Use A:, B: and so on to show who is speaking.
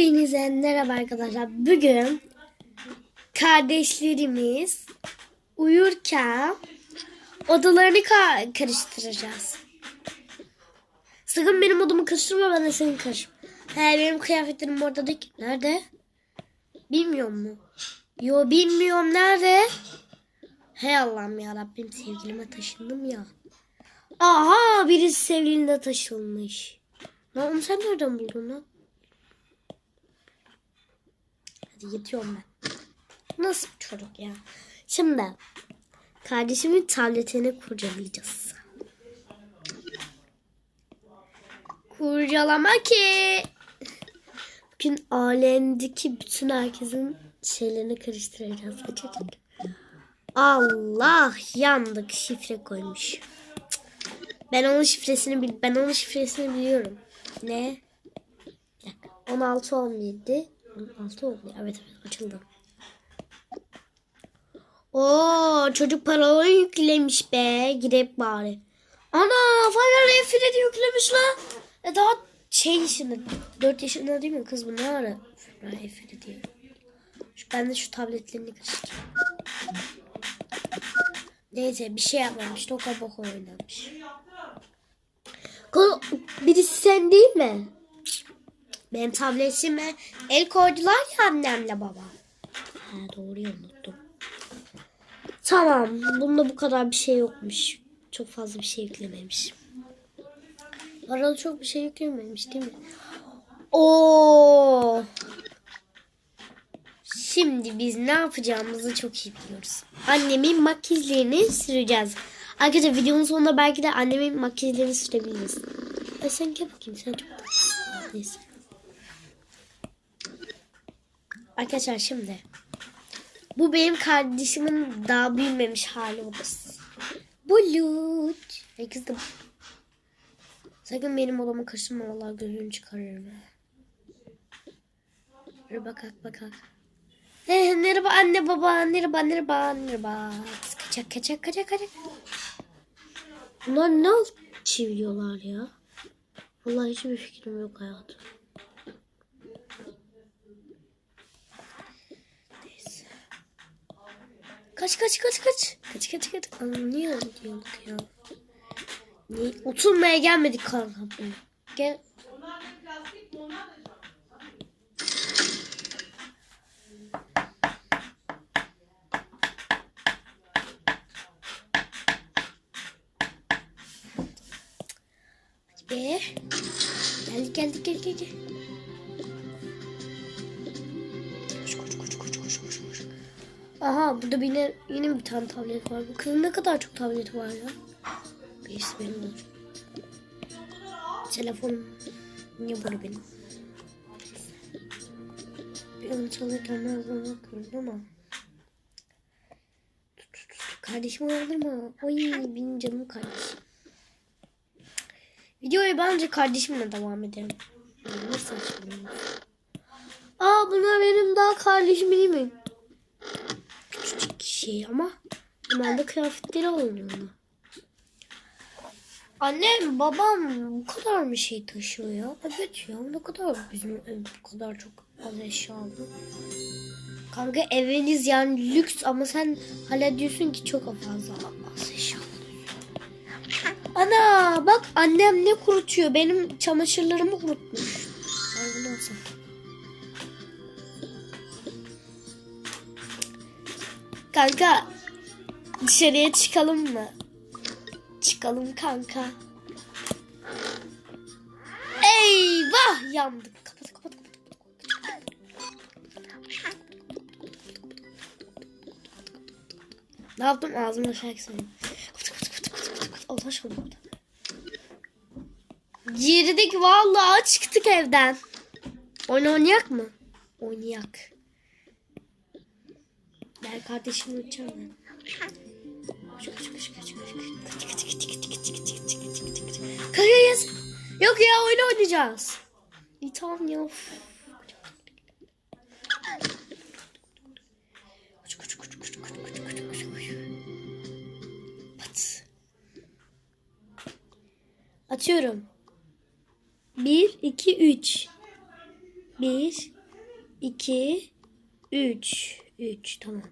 A: Hepinize merhaba arkadaşlar. Bugün kardeşlerimiz uyurken odalarını ka- karıştıracağız. Sakın benim odamı karıştırma ben de senin karışma. He benim kıyafetlerim orada değil. Nerede? Bilmiyor mu? Yo bilmiyorum nerede? Hey Allah'ım ya Rabbim sevgilime taşındım ya. Aha birisi sevgiline taşınmış. Lan onu sen nereden buldun lan? Hadi yatıyorum ben. Nasıl bir çocuk ya? Şimdi kardeşimin tabletini kurcalayacağız. Kurcalama ki. Bugün alemdeki bütün herkesin şeylerini karıştıracağız. Aç aç aç. Allah yandık şifre koymuş. Ben onun şifresini bil ben onun şifresini biliyorum. Ne? Bir dakika. 16 17 16 oldu. Evet açıldı. Oo çocuk paraları yüklemiş be. Girip bari. Ana Fire Freddy yüklemiş lan. E daha şey yaşında 4 yaşında değil mi kız bu ne ara? Fire. Şu, ben de şu tabletlerini karıştırayım. Neyse bir şey yapmamış. Toka boka oynamış. Birisi sen değil mi? Benim tabletime el koydular ya annemle baba. Ha doğruyu unuttum. Tamam. Bunda bu kadar bir şey yokmuş. Çok fazla bir şey yüklememiş. Arada çok bir şey yüklememiş değil mi? Oo. Şimdi biz ne yapacağımızı çok iyi biliyoruz. Annemin makyajlarını süreceğiz. Arkadaşlar videonun sonunda belki de annemin makyajlarını sürebiliriz. Ay sen gel bakayım sen çok. Neyse. Arkadaşlar şimdi. Bu benim kardeşimin daha büyümemiş hali odası. Bulut. Ay kızım. Sakın benim odama kaşınma vallahi gözünü çıkarırım. ha. Dur bakak bakak. Eh, merhaba anne baba, merhaba merhaba merhaba. Kaçak kaçak kaçak kaçak. Bunlar ne çeviriyorlar ya? Vallahi hiçbir fikrim yok hayatım. Kaç kaç kaç kaç. Kaç kaç kaç. Aa, niye öyle diyorduk ya? Niye? Oturmaya gelmedik kanka. Gel. Be. Geldik geldik geldik geldik. Koş Aha burada yine yine bir tane tablet var. Bu kızın ne kadar çok tableti var ya. Birisi benim olacak. Telefonum niye burada benim? Bir onu çalırken ben ona bakıyorum ama. Kardeşim aldırma. Oy benim canım kardeşim. Videoya bence kardeşimle devam edelim. Ne saçmalıyorsun? Aa bunlar benim daha kardeşim değil mi? Şey ama hemen de kıyafetleri alınıyor ona. Annem babam bu kadar mı şey taşıyor ya? Evet ya ne kadar bizim ev bu kadar çok az eşyalı. Kanka eviniz yani lüks ama sen hala diyorsun ki çok fazla az eşyalı. Ana bak annem ne kurutuyor. Benim çamaşırlarımı kurutmuş. Kanka dışarıya çıkalım mı? Çıkalım kanka. Eyvah yandık. Kapat kapat kapat. Ne yaptım ağzımda şarkı söyleyeyim. Kapat kapat kapat kapat kapat. Allah aşkına. Girdik vallahi çıktık evden. Oyun oynayak mı? Oynayak. Ben kardeşimi uçacağım ben. Kayayız. Yok ya oyun oynayacağız. İyi tamam ya. Atıyorum. 1, 2, 3. 1, 2, 3. Üç tamam.